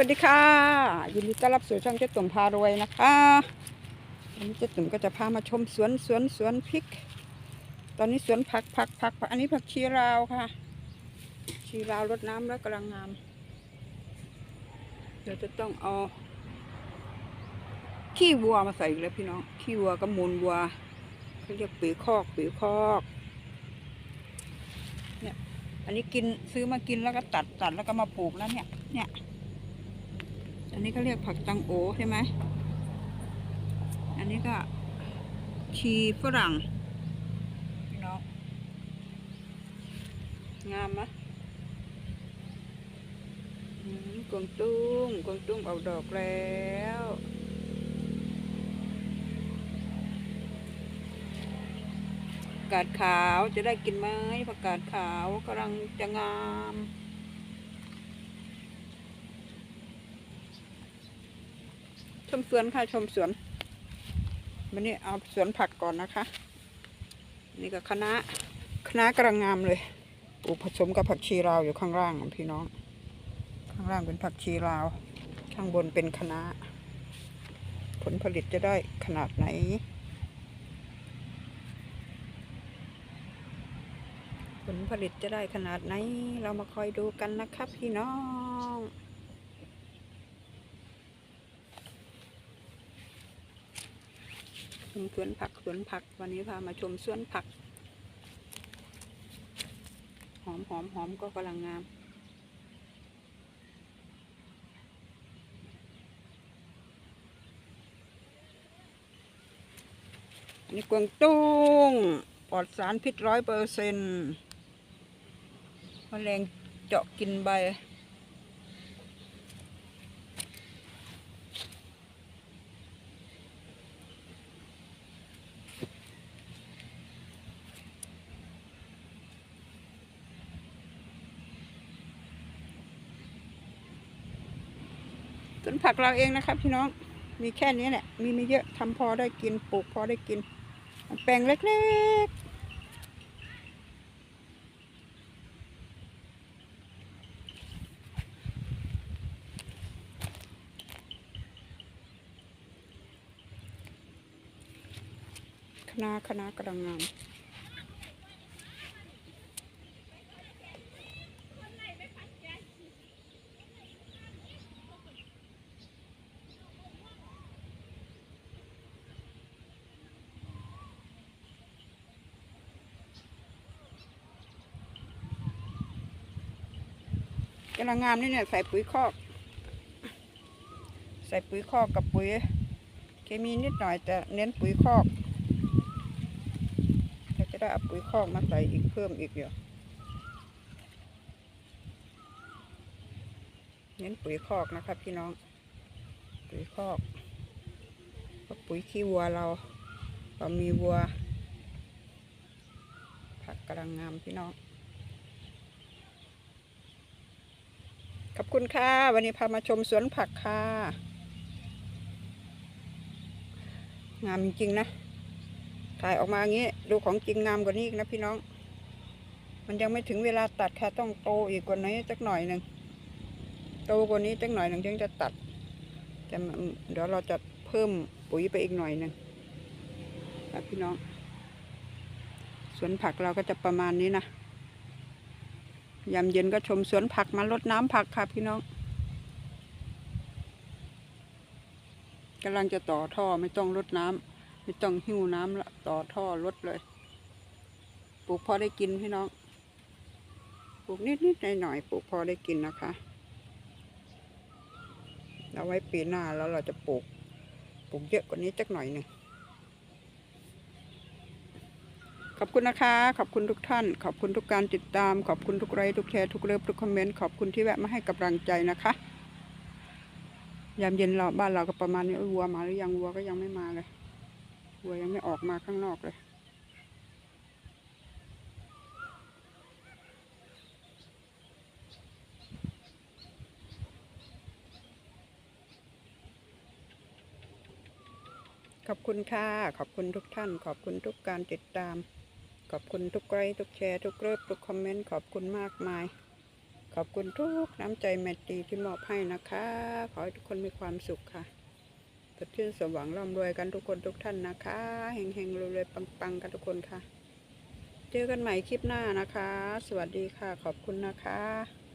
วัสดีค่ะ ยินดีต้อนรับสู่ช่องเจ๊ตุ่มพารวยนะคะวันนี้เจ๊ตุ่มก็จะพามาชมสวนสวนสวนพริก ตอนนี้สวนผักผักผักผักอันนี้ผักชีราวค่ะ ชีราวรดน้ำแล้วกำลังงาม เดี๋ยวจะต้องเอา ขี้วัวมาใส่อีกแล้วพี่น้อง ขี้วัวกับมูลวัวเขาเรียกปุ๋ยคอกปุ๋ยคอกเนี่ยอันนี้กินซื้อมากินแล้วก็ตัดตัดแล้วก็มาปลูกแล้วเนี่ยเนี่ย อันนี้ก็เรียกผักตังโอใช่ไหม อันนี้ก็ชีฝรั่งพี่น้องงามไหมอืมกวงตุ้งกวงตุ้งออกดอกแล้วกกาดขาวจะได้กินไหมผักกาดขาวกำลังจะงาม ชมสวนค่ะชมสวนวันนี้เอาสวนผักก่อนนะคะ นี่ก็คณะคณะกำลังงามเลยปลูกผสมกับผักชีลาวอยู่ข้างล่างของพี่น้อง ข้างล่างเป็นผักชีลาว ข้างบนเป็นคณะผลผลิตจะได้ขนาดไหนผลผลิตจะได้ขนาดไหน เรามาคอยดูกันนะครับพี่น้อง ช มสวนผักสวนผัก วันนี้พามาชมสวนผัก หอมหอมหอมก็กำลังงามนี่กวงตุ้งปลอดสารพิษร้อยเปอร์เซ็นต์แมลงเจาะกินใบ สวนผักเราเองนะครับพี่น้องมีแค่นี้แหละมีไม่เยอะทำพอได้กินปลูกพอได้กิน แปลงเล็กๆคณะคณะกระดังงาม กำลังงามนี่เนี่ยใส่ปุ๋ยคอก ใส่ปุ๋ยคอกกับปุ๋ย เคมีนิดหน่อยแต่เน้นปุ๋ยคอกเราจะได้เอาปุ๋ยคอกมาใส่อีกเพิ่มอีกอยู่เน้นปุ๋ยคอกนะครับพี่น้อง ปุ๋ยคอกเพราะปุ๋ยขี้วัวเราเรามีวัวผักกำลังงามพี่น้อง ขอบคุณค่ะ วันนี้พามาชมสวนผักค่ะ งามจริงๆนะ ถ่ายออกมาอย่างนี้ ดูของจริงงามกว่านี้อีกนะพี่น้อง มันยังไม่ถึงเวลาตัดค่ะ ต้องโตอีกกว่านี้สักหน่อยหนึ่ง โตกว่านี้สักหน่อยหนึ่งถึงจะตัดจะเดี๋ยวเราจะเพิ่มปุ๋ยไปอีกหน่อยหนึ่งครับพี่น้อง สวนผักเราก็จะประมาณนี้นะ ยามเย็นก็ชมสวนผักมาลดน้ำผักค่ะพี่น้องกำลังจะต่อท่อไม่ต้องลดน้ำไม่ต้องหิ้วน้ำละต่อท่อลดเลย ปลูกพอได้กินพี่น้อง ปลูกนิดนิดหน่อยหน่อยๆปลูกพอได้กินนะคะเอาไว้ปีหน้าแล้วเราจะปลูกปลูกเยอะกว่านี้สักหน่อยหนึ่ง ขอบคุณนะคะ ขอบคุณทุกท่าน ขอบคุณทุกการติดตาม ขอบคุณทุกไลค์ทุกแชร์ทุกเลิฟทุกคอมเมนต์ขอบคุณที่แวะมาให้กำลังใจนะคะ ยามเย็นเราบ้านเราก็ประมาณนี้วัวมาหรือยังวัวก็ยังไม่มาเลยวัวยังไม่ออกมาข้างนอกเลยขอบคุณค่ะ ขอบคุณทุกท่าน ขอบคุณทุกการติดตาม ขอบคุณทุกไลค์ทุกแชร์ทุกเลิฟทุกคอมเมนต์ขอบคุณมากมาย ขอบคุณทุกน้ำใจแมตตีที่มอบให้นะคะ ขอให้ทุกคนมีความสุขค่ะสดชื่นสมหวังร่ำรวยกันทุกคนทุกท่านนะคะเฮงๆรวยๆปังๆกันทุกคนค่ะ เจอกันใหม่คลิปหน้านะคะ สวัสดีค่ะ ขอบคุณนะคะ